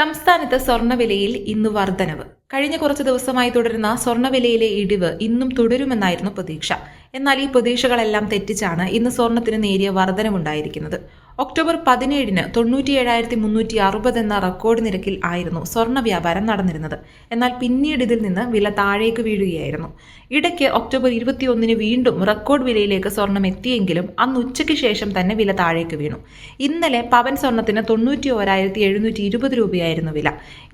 സംസ്ഥാനത്ത് സ്വർണവിലയിൽ ഇന്ന് വർധനവ്. കഴിഞ്ഞ കുറച്ച് ദിവസമായി തുടരുന്ന സ്വർണവിലയിലെ ഇടിവ് ഇന്നും തുടരുമെന്നായിരുന്നു പ്രതീക്ഷ. എന്നാൽ ഈ പ്രതീക്ഷകളെല്ലാം തെറ്റിച്ചാണ് ഇന്ന് സ്വർണത്തിന് നേരിയ വർധനവുണ്ടായിരിക്കുന്നത്. ഒക്ടോബർ പതിനേഴിന് തൊണ്ണൂറ്റിയേഴായിരത്തി മുന്നൂറ്റി അറുപത് എന്ന റെക്കോർഡ് നിരക്കിൽ ആയിരുന്നു സ്വർണ വ്യാപാരം നടന്നിരുന്നത്. എന്നാൽ പിന്നീട് ഇതിൽ നിന്ന് വില താഴേക്ക് വീഴുകയായിരുന്നു. ഇടയ്ക്ക് ഒക്ടോബർ ഇരുപത്തിയൊന്നിന് വീണ്ടും റെക്കോർഡ് വിലയിലേക്ക് സ്വർണം എത്തിയെങ്കിലും അന്ന് ഉച്ചയ്ക്ക് ശേഷം തന്നെ വില താഴേക്ക് വീണു. ഇന്നലെ പവൻ സ്വർണത്തിന് തൊണ്ണൂറ്റി ഓരായിരത്തി എഴുന്നൂറ്റി ഇരുപത് രൂപയായിരുന്നു വില.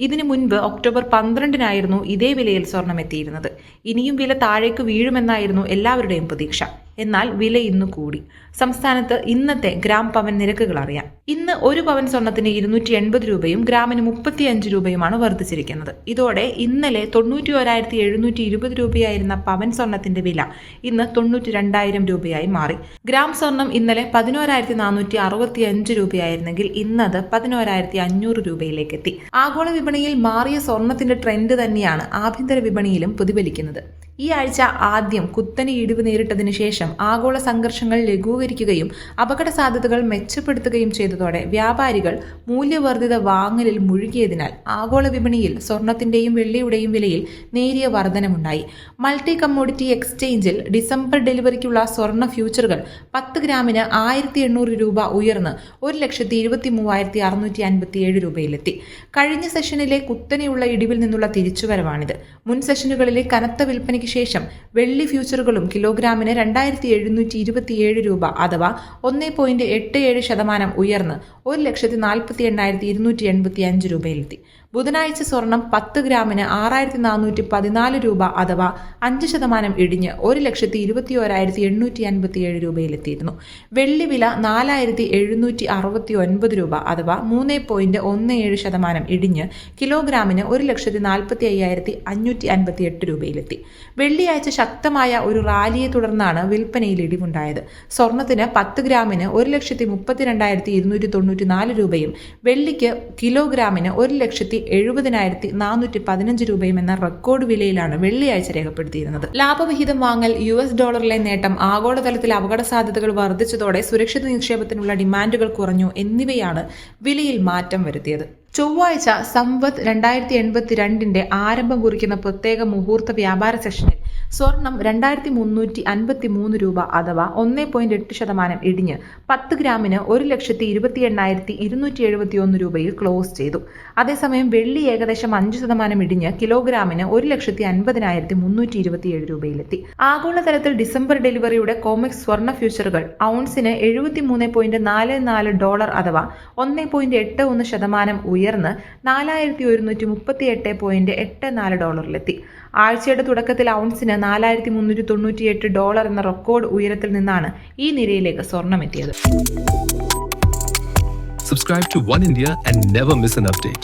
ഇതിനു മുൻപ് ഒക്ടോബർ പന്ത്രണ്ടിനായിരുന്നു ഇതേ വിലയിൽ സ്വർണം എത്തിയിരുന്നത്. ഇനിയും വില താഴേക്ക് വീഴുമെന്നായിരുന്നു എല്ലാവരുടെയും പ്രതീക്ഷ. എന്നാൽ വില ഇന്ന് കൂടി. സംസ്ഥാനത്ത് ഇന്നത്തെ ഗ്രാം പവൻ നിരക്കുകൾ അറിയാം. ഇന്ന് ഒരു പവൻ സ്വർണത്തിന് ഇരുന്നൂറ്റി എൺപത് രൂപയും ഗ്രാമിന് മുപ്പത്തിയഞ്ച് രൂപയുമാണ് വർദ്ധിച്ചിരിക്കുന്നത്. ഇതോടെ ഇന്നലെ തൊണ്ണൂറ്റി ഒരായിരത്തി എഴുന്നൂറ്റി ഇരുപത് രൂപയായിരുന്ന പവൻ സ്വർണത്തിന്റെ വില ഇന്ന് തൊണ്ണൂറ്റി രണ്ടായിരം രൂപയായി മാറി. ഗ്രാം സ്വർണം ഇന്നലെ പതിനോരായിരത്തി നാനൂറ്റി അറുപത്തി അഞ്ച് രൂപയായിരുന്നെങ്കിൽ ഇന്നത് പതിനോരായിരത്തി അഞ്ഞൂറ് രൂപയിലേക്ക് എത്തി ആഗോള വിപണിയിൽ മാറിയ സ്വർണത്തിന്റെ ട്രെൻഡ് തന്നെയാണ് ആഭ്യന്തര വിപണിയിലും പ്രതിഫലിക്കുന്നത്. ഈ ആഴ്ച ആദ്യം കുത്തനെ ഇടിവ് നേരിട്ടതിനു ശേഷം ആഗോള സംഘർഷങ്ങൾ ലഘൂകരിക്കുകയും അപകട സാധ്യതകൾ മെച്ചപ്പെടുത്തുകയും ചെയ്തതോടെ വ്യാപാരികൾ മൂല്യവർദ്ധിത വാങ്ങലിൽ മുഴുകിയതിനാൽ ആഗോള വിപണിയിൽ സ്വർണത്തിന്റെയും വെള്ളിയുടെയും വിലയിൽ നേരിയ വർധനമുണ്ടായി. മൾട്ടി കമ്മോഡിറ്റി എക്സ്ചേഞ്ചിൽ ഡിസംബർ ഡെലിവറിക്കുള്ള സ്വർണ ഫ്യൂച്ചറുകൾ പത്ത് ഗ്രാമിന് ആയിരത്തി എണ്ണൂറ് രൂപ ഉയർന്ന് ഒരു ലക്ഷത്തി ഇരുപത്തി മൂവായിരത്തി അറുന്നൂറ്റി രൂപയിലെത്തി. കഴിഞ്ഞ സെഷനിലെ കുത്തനെയുള്ള ഇടിവിൽ നിന്നുള്ള തിരിച്ചുവരവാണിത്. മുൻ സെഷനുകളിലെ കനത്ത വിൽപ്പനയ്ക്ക് ശേഷം വെള്ളി ഫ്യൂച്ചറുകളും കിലോഗ്രാമിന് രണ്ടായിരത്തി എഴുന്നൂറ്റി ഇരുപത്തിയേഴ് രൂപ അഥവാ ഒന്ന് പോയിന്റ് എട്ട് ഏഴ് ശതമാനം ഉയർന്ന് ഒരു ലക്ഷത്തി നാൽപ്പത്തി എണ്ണായിരത്തി ഇരുന്നൂറ്റി എൺപത്തി അഞ്ച് രൂപയിലെത്തി. ബുധനാഴ്ച സ്വർണം പത്ത് ഗ്രാമിന് ആറായിരത്തി നാനൂറ്റി പതിനാല് രൂപ അഥവാ അഞ്ച് ശതമാനം ഇടിഞ്ഞ് ഒരു ലക്ഷത്തി ഇരുപത്തി ഓരായിരത്തി എണ്ണൂറ്റി അൻപത്തി ഏഴ് രൂപയിലെത്തിയിരുന്നു. വെള്ളി വില നാലായിരത്തി എഴുന്നൂറ്റി അറുപത്തി ഒൻപത് രൂപ അഥവാ മൂന്ന് പോയിന്റ് ഒന്ന് ഏഴ് ശതമാനം ഇടിഞ്ഞ് കിലോഗ്രാമിന് ഒരു ലക്ഷത്തി നാൽപ്പത്തി അയ്യായിരത്തി അഞ്ഞൂറ്റി അൻപത്തി എട്ട് രൂപയിലെത്തി. വെള്ളിയാഴ്ച ശക്തമായ ഒരു റാലിയെ തുടർന്നാണ് വിൽപ്പനയിൽ ഇടിവുണ്ടായത്. സ്വർണത്തിന് പത്ത് ഗ്രാമിന് ഒരു ലക്ഷത്തി മുപ്പത്തിരണ്ടായിരത്തി ഇരുന്നൂറ്റി തൊണ്ണൂറ്റി നാല് രൂപയും വെള്ളിക്ക് കിലോഗ്രാമിന് ഒരു ലക്ഷത്തി എഴുപതിനായിരത്തി നാനൂറ്റി പതിനഞ്ച് രൂപയും എന്ന റെക്കോർഡ് വിലയിലാണ് വെള്ളിയാഴ്ച രേഖപ്പെടുത്തിയിരുന്നത്. ലാഭവിഹിതം വാങ്ങൽ യു എസ് ഡോളറിലെ നേട്ടം ആഗോളതലത്തിൽ അപകട സാധ്യതകൾ വർദ്ധിച്ചതോടെ സുരക്ഷിത നിക്ഷേപത്തിനുള്ള ഡിമാൻഡുകൾ കുറഞ്ഞു എന്നിവയാണ് വിലയിൽ മാറ്റം വരുത്തിയത്. ചൊവ്വാഴ്ച സംവത് രണ്ടായിരത്തി എൺപത്തി രണ്ടിന്റെ ആരംഭം കുറിക്കുന്ന പ്രത്യേക മുഹൂർത്ത വ്യാപാര സെഷനിൽ സ്വർണം രണ്ടായിരത്തി മുന്നൂറ്റി അൻപത്തി മൂന്ന് രൂപ അഥവാ ഒന്ന് പോയിന്റ് എട്ട് ശതമാനം ഇടിഞ്ഞ് പത്ത് ഗ്രാമിന് ഒരു ലക്ഷത്തി ഇരുപത്തി എണ്ണായിരത്തി ഇരുന്നൂറ്റി എഴുപത്തി ഒന്ന് രൂപയിൽ ക്ലോസ് ചെയ്തു. അതേസമയം വെള്ളി ഏകദേശം അഞ്ച് ശതമാനം ഇടിഞ്ഞ് കിലോഗ്രാമിന് ഒരു ലക്ഷത്തി അൻപതിനായിരത്തി മുന്നൂറ്റി ഇരുപത്തിയേഴ് രൂപയിലെത്തി. ആഗോളതലത്തിൽ ഡിസംബർ ഡെലിവറിയുടെ കോമിക്സ് സ്വർണ ഫ്യൂച്ചറുകൾ ഔൺസിന് എഴുപത്തി മൂന്ന് പോയിന്റ് നാല് നാല് ഡോളർ അഥവാ ഒന്ന് പോയിന്റ് എട്ട് ഒന്ന് ശതമാനം ഉയർന്ന് നാലായിരത്തി ഒരുന്നൂറ്റി മുപ്പത്തി എട്ട് പോയിന്റ് എട്ട് നാല് ഡോളറിലെത്തി ആഴ്ചയുടെ തുടക്കത്തിൽ ഔൺസിന് നാലായിരത്തി മുന്നൂറ്റി തൊണ്ണൂറ്റി എട്ട് ഡോളർ എന്ന റെക്കോർഡ് ഉയരത്തിൽ നിന്നാണ് ഈ നിരയിലേക്ക് സ്വർണം എത്തിയത് Subscribe to One India and never miss an update.